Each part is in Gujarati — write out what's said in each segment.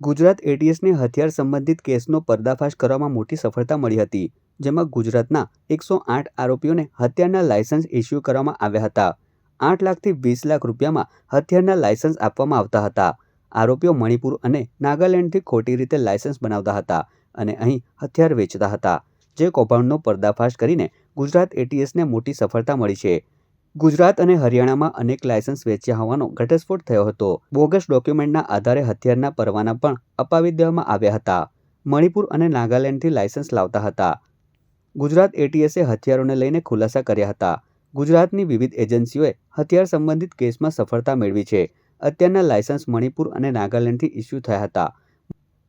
ગુજરાત એટીએસને હથિયાર સંબંધિત કેસનો પર્દાફાશ કરવામાં મોટી સફળતા મળી હતી, જેમાં ગુજરાતના એકસો આઠ આરોપીઓને હથિયારના લાયસન્સ ઇસ્યુ કરવામાં આવ્યા હતા. આઠ લાખથી વીસ લાખ રૂપિયામાં હથિયારના લાયસન્સ આપવામાં આવતા હતા. આરોપીઓ મણિપુર અને નાગાલેન્ડથી ખોટી રીતે લાયસન્સ બનાવતા હતા અને અહીં હથિયાર વેચતા હતા, જે કૌભાંડનો પર્દાફાશ કરીને ગુજરાત એટીએસને મોટી સફળતા મળી છે. ગુજરાત અને હરિયાણામાં અનેક લાયસન્સ વેચ્યા હોવાનો ઘટસ્ફોટ થયો હતો. બોગસ ડોક્યુમેન્ટના આધારે હથિયારના પરવાના પણ અપાવી દેવામાં આવ્યા હતા. મણિપુર અને નાગાલેન્ડથી લાયસન્સ લાવતા હતા. ગુજરાત એટીએસે હથિયારોને લઈને ખુલાસા કર્યા હતા. ગુજરાતની વિવિધ એજન્સીઓએ હથિયાર સંબંધિત કેસમાં સફળતા મેળવી છે. અત્યારના લાયસન્સ મણિપુર અને નાગાલેન્ડથી ઇસ્યુ થયા હતા.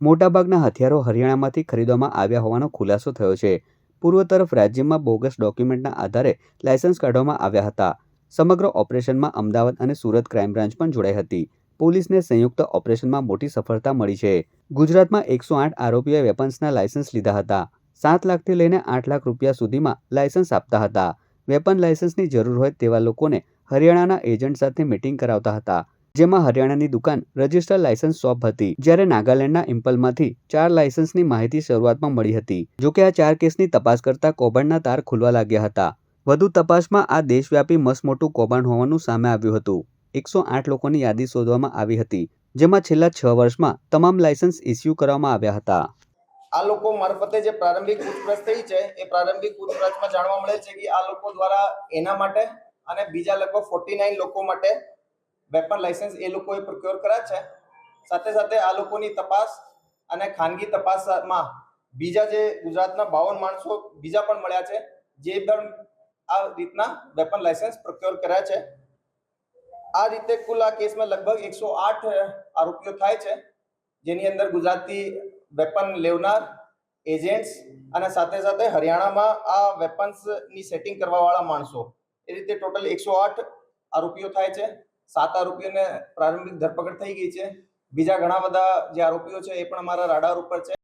મોટાભાગના હથિયારો હરિયાણામાંથી ખરીદવામાં આવ્યા હોવાનો ખુલાસો થયો છે. પૂર્વ તરફ રાજ્યમાં બોગસ ડોક્યુમેન્ટના આધારે લાયસન્સ કાઢવામાં આવ્યા હતા. સમગ્ર ઓપરેશનમાં અમદાવાદ અને સુરત ક્રાઇમ બ્રાન્ચ પણ જોડાઈ હતી. પોલીસને સંયુક્ત ઓપરેશનમાં મોટી સફળતા મળી છે. ગુજરાતમાં એકસો આઠ આરોપીઓએ વેપન્સના લાયસન્સ લીધા હતા. સાત લાખથી લઈને આઠ લાખ રૂપિયા સુધીમાં લાયસન્સ આપતા હતા. વેપન લાયસન્સની જરૂર હોય તેવા લોકોને હરિયાણાના એજન્ટ સાથે મીટિંગ કરાવતા હતા. જેમાં હરિયાણાની દુકાન, રજિસ્ટર લાયસન્સ શોપ હતી, જ્યારે નાગાલેન્ડના ઇમ્પલમાંથી ચાર લાયસન્સની માહિતી શરૂઆતમાં મળી હતી. જોકે આ ચાર કેસની તપાસ કરતા કૌભાંડના તાર ખુલવા લાગ્યા હતા. વધુ તપાસમાં આ દેશવ્યાપી મસમોટું કૌભાંડ હોવાનું સામે આવ્યું હતું. એકસો આઠ લોકોની યાદી શોધવામાં આવી હતી, જેમાં છેલ્લા છ વર્ષમાં તમામ લાયસન્સ ઇસ્યુ કરવામાં આવ્યા હતા. આ લોકો મારફતે જે પ્રારંભિક પૂછપરછ થઈ છે, એ પ્રારંભિક પૂછપરછમાં જાણવા મળે છે કે આ લોકો દ્વારા એના માટે અને બીજા લગભગ ફોર્ટી નાઇન લોકો માટે વેપન લાયસન્સ એ લોકોએ પ્રોક્યોર કર્યા છે. સાથે સાથે આ લોકોની તપાસ અને ખાનગી તપાસમાં બીજા જે ગુજરાતના બાવન માણસો બીજા પણ મળ્યા છે, જે પણ આ રીતના વેપન લાયસન્સ પ્રોક્યોર કર્યા છે. આ રીતે કુલ આ કેસમાં લગભગ એકસો આઠ આરોપીઓ થાય છે, જેની અંદર ગુજરાતી વેપન લેવનાર એજન્ટ્સ અને સાથે સાથે હરિયાણામાં આ વેપન્સની સેટિંગ કરવાવાળા માણસો. એ રીતે ટોટલ એકસો આઠ આરોપીઓ થાય છે. સાત આરોપીઓને પ્રારંભિક ધરપકડ થઈ ગઈ છે. બીજા ઘણા બધા જે આરોપીઓ છે એ પણ અમારા રાડાર ઉપર છે.